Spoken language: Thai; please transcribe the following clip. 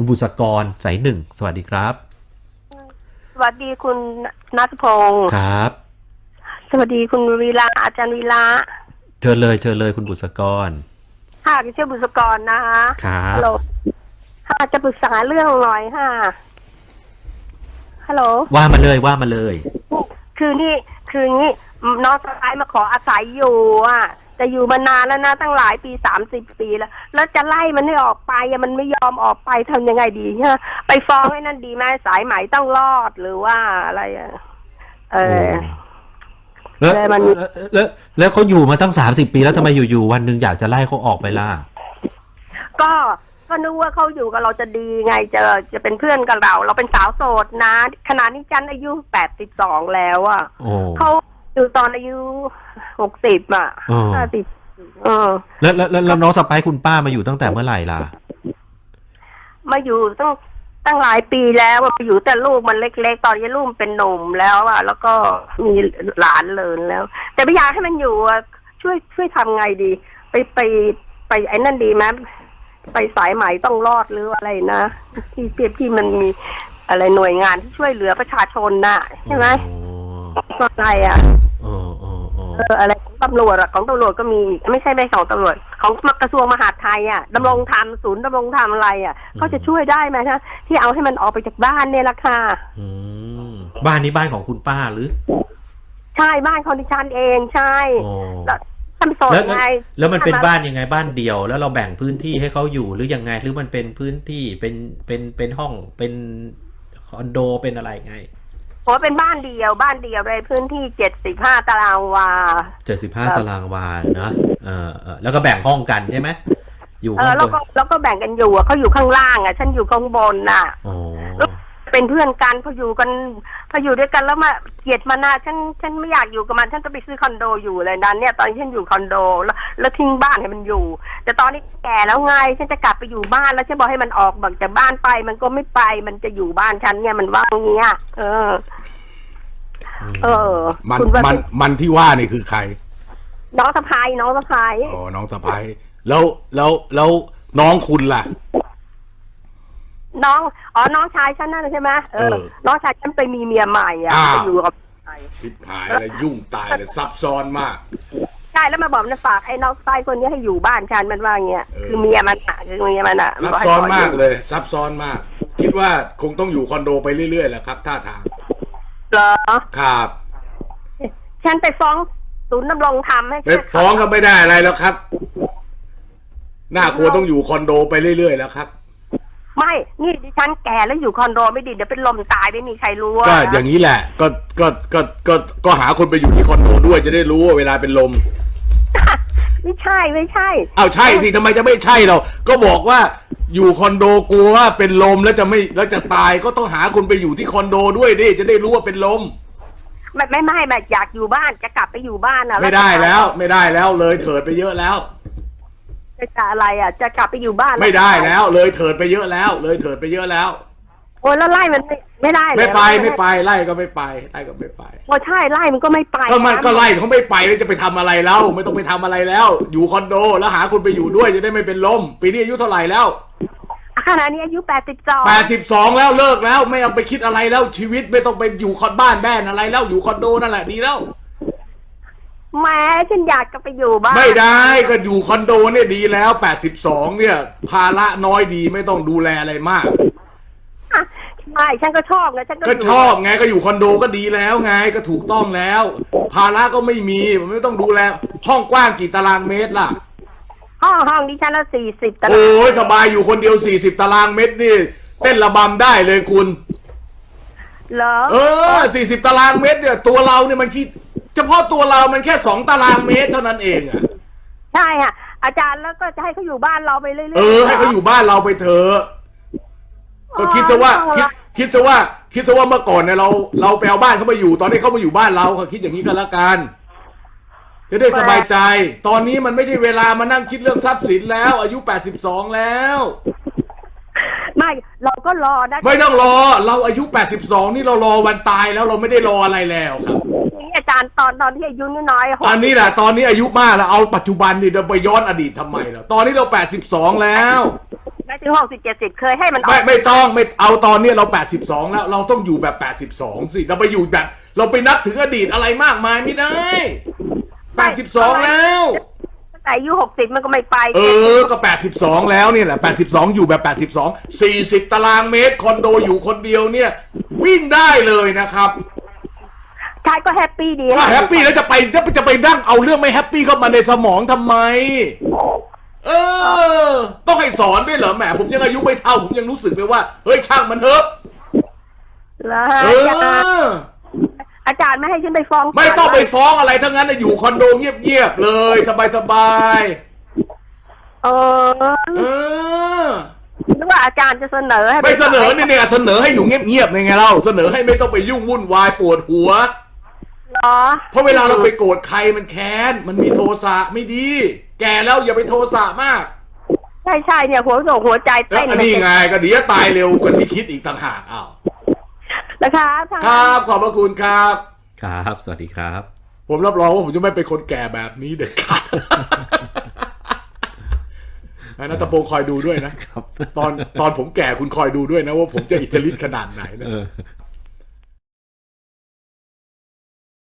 คุณบุษกรสายหนึ่งสวัสดีครับสวัสดีคุณนัทพงศ์ครับ สวัสดีคุณวีระอาจารย์วีระเชิญเลยเชิญเลยคุณบุษกร ค่ะดิฉันบุษกรนะคะครับฮัลโหลค่ะจะปรึกษาเรื่องหน่อยค่ะฮัลโหลว่ามาเลยว่ามาเลย คือนี่คืองี้น้องสะพ้ายมาขออาศัยอยู่อะ จะอยู่มานานแล้วนะตั้งหลายปีสามสิบปีแล้ว แล้วจะไล่มันให้ออกไปอะมันไม่ยอมออกไปทำยังไงดีฮะไปฟ้องให้นั่นดีไหมสายไหมต้องรอดหรือว่าอะไรอะเออ แล้วแต่มันแล้วแล้วแล้วเขาอยู่มาตั้งสามสิบปีแล้วทำไมอยู่ๆวันหนึ่งอยากจะไล่เขาออกไปล่ะ ก็ก็นึกว่าเขาอยู่กับเราจะดีไงจะจะเป็นเพื่อนกับเรา เราเป็นสาวโสดนะขณะนี้จันอายุแปดสิบสองแล้วอะโอ้ เขาอยู่ตอนอายุ หกสิบอะอ๋อ ห้าสิบเออ แล้วแล้วแล้วแล้วน้องสะพ้ายคุณป้ามาอยู่ตั้งแต่เมื่อไหร่ล่ะ มาอยู่ตั้งตั้งหลายปีแล้วอะมาอยู่แต่ลูกมันเล็ก ๆ ตอนนี้ลูกมันเป็นหนุ่มแล้วอะแล้วก็มีหลานเลินแล้ว แต่ไม่อยากให้มันอยู่อะช่วยช่วยทำไงดี ไปไปไปไอ้นั่นดีไหมไปสายไหมต้องรอดหรืออะไรนะที่ที่ที่มันมีอะไรหน่วยงานที่ช่วยเหลือประชาชนน่ะใช่ไหมอะไรอะโอ้โอ้โอ้เอออะไรของตำรวจอะของตำรวจก็มีไม่ใช่ไม่ของตำรวจ ของกระทรวงมหาดไทยอะดำรงธรรมศูนย์ดำรงธรรมอะไรอะเขาจะช่วยได้ไหมนะที่เอาให้มันออกไปจากบ้านเนี่ยละค่ะอืมบ้านนี้บ้านของคุณป้าหรือ ใช่บ้านของดิฉันเองใช่โอ้แล้วทำโสดแล้วแล้วไงแล้วมันเป็นบ้านยังไงบ้านเดียว แล้วเราแบ่งพื้นที่ให้เขาอยู่หรือยังไงหรือมันเป็นพื้นที่เป็นเป็นเป็นห้องเป็นคอนโดเป็นอะไรไง โอ้เป็นบ้านเดียวบ้านเดียวในพื้นที่เจ็ดสิบห้าตารางวาเจ็ดสิบห้าครับตารางวานะเออเออแล้วก็แบ่งห้องกันใช่ไหมอยู่เอห้อองแล้วบก็นแล้วก็แบ่งกันอยู่อะเขาอยู่ข้างล่างอะฉันอยู่ข้างบนน่ะ อ๋อเป็นเพื่อนกันพออยู่กันพออยู่ด้วยกันแล้วมาเกลียดมันนะฉันฉันไม่อยากอยู่กับมันฉันจะไปซื้อคอนโดอยู่เลยนั้นเนี่ยตอนที่ฉันอยู่คอนโดแล้วแล้วทิ้งบ้านให้มันอยู่ แต่ตอนนี้แก่แล้วไงฉันจะกลับไปอยู่บ้านแล้วฉันบอกให้มันออกบอกจากบ้านไป มันก็ไม่ไปมันจะอยู่บ้านฉันเนี่ยมันว่างเงี้ยเออ เออมันคุณว่ามันมันที่ว่านี่คือใคร น้องสะพายน้องสะพายอ๋อ น้องสะพ้ายแล้วแล้วแล้วน้องคุณล่ะ น้องอ๋อน้องชายฉันนั่นใช่ไหมเออ เออน้องชายฉันไปมีเมียใหม่อะอ้าวไปอยู่กับใครทิพหายอะไรยุ่งตายเลยซับซ้อนมาก ใช่แล้วมาบอกมันฝากไอ้น้องชายคนนี้ให้อยู่บ้านฉันมันว่าอย่างเงี้ยเออ คือเมียมันอะคือเมียมันอะซับบให้ซ้อนขมากยู่เลย ซับซ้อนมาก คิดว่าคงต้องอยู่คอนโดไปเรื่อยๆแหละครับท่าทาง เหรอ ครับ ฉันไปฟ้องศูนย์ดำรงธรรมให้ไปฟ้องก็ไม่ได้อะไรแล้วครับน่ากลัวต้องอยู่คอนโดไปเรื่อยๆแล้วครับ ไม่ นี่ดิฉันแก่แล้วอยู่คอนโดไม่ดีเดี๋ยวเป็นลมตายไม่มีใครรู้ะก็อย่างนี้แหละ ก็ก็ก็ก็ก็หาคนไปอยู่ที่คอนโดด้วยจะได้รู้ว่าเวลาเป็นลม ไม่ใช่ไม่ใช่ เอาใช่สิทำไมจะไม่ใช่เราก็บอกว่า อยู่คอนโดกลัวว่าเป็นลมแล้วจะไม่แล้วจะตายก็ต้องหาคนไปอยู่ที่คอนโดด้วยดิจะได้รู้ว่าเป็นลม ไม่ไม่ไม่แบบอยากอยู่บ้านจะกลับไปอยู่บ้านอะไม่ได้แล้ว ไม่ได้แล้วเลยเถิดไปเยอะแล้ว จะจะอะไรอะ จะกลับไปอยู่บ้านไม่ได้แล้ว เลยเถิดไปเยอะแล้ว เลยเถิดไปเยอะแล้วโอ้ยแล้วไล่มันไม่ไม่ได้เลยไม่ไปไม่ไปไล่ก็ไม่ไปไล่ก็ไม่ไปโอ้ใช่ไล่มันก็ไม่ไปก็มันนะก็ไล่เขาไม่ไปแล้วจะไปทำอะไรแล้วไม่ต้องไปทำอะไรแล้ว อยู่คอนโดแล้วหาคนไปอยู่ด้วยจะได้ไม่เป็นลมปีนี้อายุเท่าไหร่แล้ว ขณะนี้อายุแปดสิบสองแปดสิบสองแล้วเลิกแล้วไม่เอาไปคิดอะไรแล้วชีวิตไม่ต้องไปอยู่คอนบ้านแบนอะไรแล้วอยู่คอนโดนั่นแหละดีแล้ว แม้ฉันอยากจะไปอยู่บ้านไม่ได้ก็อยู่คอนโดเนี่ยดีแล้วแปดสิบสองเนี่ย ภาระน้อยดีไม่ต้องดูแลอะไรมากอะใช่ฉันก็ชอบไงฉันก็ก็ยู่ชอบไงก็อยู่คอนโดก็ดีแล้วไงก็ถูกต้องแล้ว ภาระก็ไม่มีมันไม่ต้องดูแลห้องกว้างกี่ตารางเมตรล่ะ ห้องห้องดิฉันละสี่สิบตารางโอ้ยสบายอยู่คนเดียว40ตารางเมตรนี่ เต้นระบำได้เลยคุณ เหรอเออ40ตารางเมตรเนี่ย ตัวเราเนี่ยมันคิดเฉพาะตัวเรามันแค่2ตารางเมตรเท่านั้นเองอะใช่ค่ะอาจารย์แล้วก็จะให้เขาอยู่บ้านเราไปเรื่อยๆเออให้เขาอยู่บ้านเราไปเถอะก็คิดซะว่าคิดคิดซะว่า คิดซะว่าเมื่อก่อนเนี่ยเราเราไปเอาบ้านเขามาอยู่ตอนนี้เขามาอยู่บ้านเราก็คิดอย่างนี้ก็แล้วกัน จะได้สบายใจ ตอนนี้มันไม่ใช่เวลามานั่งคิดเรื่องทรัพย์สินแล้ว อายุ 82 แล้ว ไม่เราก็รอนะไม่ต้องรอ เราอายุ 82 นี่เรารอวันตายแล้วเราไม่ได้รออะไรแล้วครับ นี่อาจารย์ตอนตอนที่อายุน้อยๆหกตอนนี้แหละตอนนี้อายุมากแล้วเอาปัจจุบันนี่เราไปย้อนอดีตทำไมล่ะตอนนี้เรา 82 แล้ว ไม่ถึงหกสิบเจ็ดสิบเคยให้มันอไม่อกไม่ต้องไม่เอาตอนเนี้ยเรา 82 แล้ว เราต้องอยู่แบบ 82 สิ เราไปอยู่แบบ เราไปนับถึงอดีตอะไรมากมายไม่ได้ 82แล้ว ตั้งแต่อายุหกสิบมันก็ไม่ไปเออ ก็ 82 แล้วเนี่ยแหละ 82 อยู่แบบ 82 40 ตารางเมตร คอนโดอยู่คนเดียวเนี่ย วิ่งได้เลยนะครับ ชายก็แฮปปี้ดีถ้าแฮปปี้แล้วจะไปจะจะไปดั้งเอาเรื่องไม่แฮปปี้เข้ามาในสมองทำไม เออ ต้องให้สอนด้วยเหรอแหมผมยังอายุไม่เท่า ผมยังรู้สึกเลยว่า เฮ้ยช่างมันเถอะ แล้วเออาจารย์ ออาจารย์ไม่ให้ฉันไปฟ้องไม่ต้องไปฟ้องอะไรทั้งนั้นนะอยู่คอนโดเงียบๆเลย สบายเออๆเออนึกว่าอาจารย์จะเสนอให้ปไม่เสนอเนี่ยเนี่ยเสนอให้อยู่เงียบๆไงเล่าเสนอให้ไม่ต้องไปยุ่งวุ่นวายปวดหัว เหรอเพราะเวลาเราไปโกรธใครมันแค้น มันมีโทสะไม่ดี แก่แล้วอย่าไปโทสะมากใช่ใช่เนี่ยหัวส่งหัวใจแล้วเต้นอันนี้ไงก็เดี๋ยวตายเร็วกว่าที่คิดอีกต่างหากอ้าว นะคะทางครับขอบพระคุณครับ ครับ สวัสดีครับ ผมรับรองว่าผมจะไม่เป็นคนแก่แบบนี้เด็ดขาดนะนัตะโปงคอยดูด้วยนะครับ ตอนตอนผมแก่คุณคอยดูด้วยนะว่าผมจะอิทธิฤทธิ์ขนาดไหนนะเออ